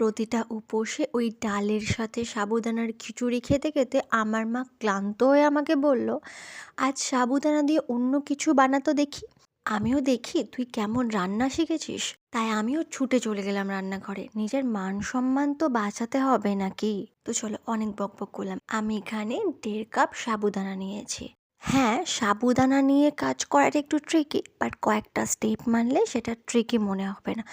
প্রতিটা উপোসে ওই ডালের সাথে সাবুদানার খিচুড়ি খেতে খেতে আমার মা ক্লান্ত হয়ে আমাকে বলল, আজ সাবুদানা দিয়ে অন্য কিছু বানাতো দেখি? আমিও দেখি, তুই কেমন রান্না শিখেছিস? তাই আমিও ছুটে চলে গেলাম রান্নাঘরে। নিজের মান সম্মান তো বাঁচাতে হবে নাকি? তো চলো অনেক বক বক করলাম। আমি এখানে দেড় কাপ সাবুদানা নিয়েছি। হ্যাঁ সাবুদানা নিয়ে কাজ করাটা একটু ট্রিকি বাট কয়েকটা স্টেপ মানলে সেটা ট্রিকি মনে হবে না।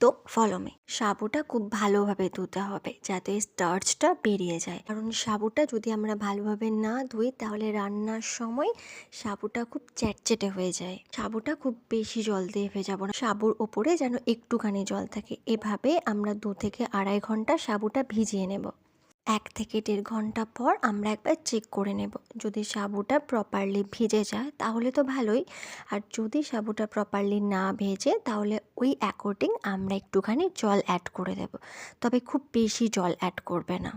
তো ফলো মি সাবুটা খুব ভালোভাবে ধুতে হবে যাতে স্টার্চটা বেরিয়ে যায়। কারণ সাবুটা যদি আমরা ভালোভাবে না ধুই, তাহলে রান্নার সময় সাবুটা খুব চ্যাটচেটে হয়ে যায়। সাবুটা খুব বেশি জল দিয়ে ভেজাবো না। সাবুর ওপরে যেন একটুখানি জল থাকে। এভাবে আমরা দু থেকে আড়াই ঘণ্টা সাবুটা ভিজিয়ে নেব। এক থেকে দেড় ঘণ্টা পর আমরা একবার চেক করে নেব। যদি সাবুটা প্রপারলি ভিজে যায়, তাহলে তো ভালোই। আর যদি সাবুটা প্রপারলি না ভেজে, তাহলে ওই অ্যাকর্ডিং আমরা একটুখানি জল অ্যাড করে দেব। তবে খুব বেশি জল অ্যাড করবে না।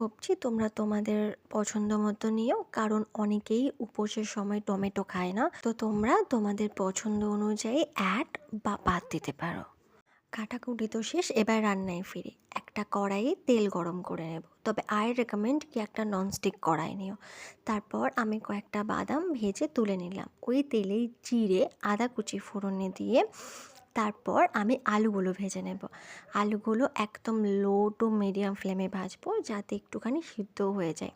ভাবছি তোমরা তোমাদের পছন্দ মতো নিও, কারণ অনেকেই উপোসের সময় টমেটো খায় না। তো তোমরা তোমাদের পছন্দ অনুযায়ী অ্যাড বা বাদ দিতে পারো। কাটাকুটি তো শেষ, এবার রান্নায় ফিরি। একটা কড়াইয়ে তেল গরম করে নেব। তবে আই রেকমেন্ড কি একটা ননস্টিক কড়াই নিও। তারপর আমি কয়েকটা বাদাম ভেজে তুলে নিলাম। ওই তেলেই জিরে, আদা কুচি ফোড়নে দিয়ে তারপর আমি আলুগুলো ভেজে নেব। আলুগুলো একদম লো টু মিডিয়াম ফ্লেমে ভাজবো যাতে একটুখানি সিদ্ধ হয়ে যায়।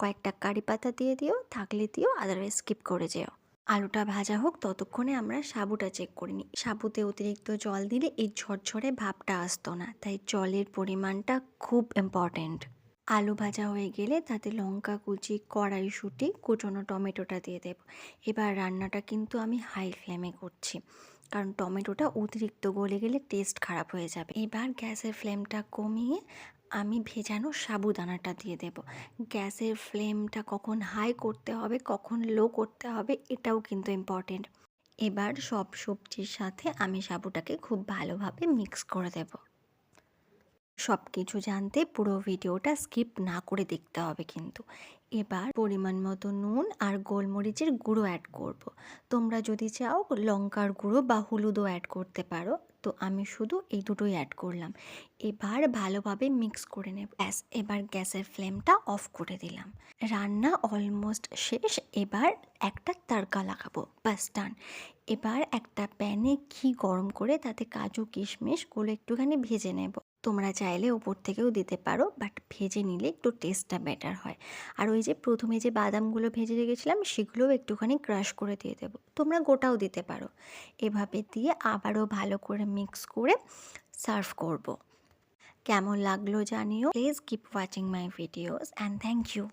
কয়েকটা কারি পাতা দিয়ে দিও, থাকলে দিও আদারওয়াইজ স্কিপ করে যেও। আলুটা ভাজা হোক, ততক্ষণে আমরা সাবুটা চেক করে নিই। সাবুতে অতিরিক্ত জল দিলে এই ঝরঝরে ভাবটা আসতো না, তাই জলের পরিমাণটা খুব ইম্পর্ট্যান্ট আলু ভাজা হয়ে গেলে তাতে লঙ্কা কুচি কড়াইশুঁটি কুচনো টমেটোটা দিয়ে দেব। এবার রান্নাটা কিন্তু আমি হাই ফ্লেমে করছি, কারণ টমেটোটা অতিরিক্ত গলে গেলে টেস্ট খারাপ হয়ে যাবে। এবার গ্যাসের ফ্লেমটা কমিয়ে আমি ভেজানো সাবুদানাটা দিয়ে দেব। গ্যাসের ফ্লেমটা কখন হাই করতে হবে, কখন লো করতে হবে, এটাও কিন্তু ইম্পর্টেন্ট এবার সব সবজির সাথে আমি সাবুটাকে খুব ভালোভাবে মিক্স করে দেব। সব কিছু জানতে পুরো ভিডিওটা স্কিপ না করে দেখতে হবে কিন্তু। এবার পরিমাণ মতো নুন আর গোলমরিচের গুঁড়ো অ্যাড করব। তোমরা যদি চাও লঙ্কার গুঁড়ো বা হলুদও অ্যাড করতে পারো, তো আমি শুধু এই দুটোই অ্যাড করলাম। এবার ভালোভাবে মিক্স করে নেব। ব্যাস, এবার গ্যাসের ফ্লেমটা অফ করে দিলাম। রান্না অলমোস্ট শেষ, এবার একটা তারকা লাগাবো। বাস ডান এবার একটা প্যানে ঘি গরম করে তাতে কাজু কিশমিশগুলো একটুখানি ভেজে নেব। তোমরা চাইলে ওপর থেকেও দিতে পারো বাট ভেজে নিলে একটু টেস্টটা বেটার হয়। আর ওই যে প্রথমে যে বাদামগুলো ভেজে রেখেছিলাম, সেগুলোও একটুখানি ক্রাশ করে দিয়ে দেবো। তোমরা গোটাও দিতে পারো। এভাবে দিয়ে আবারও ভালো করে মিক্স করে সার্ভ করব। কেমন লাগল জানিও? Please keep watching my videos and thank you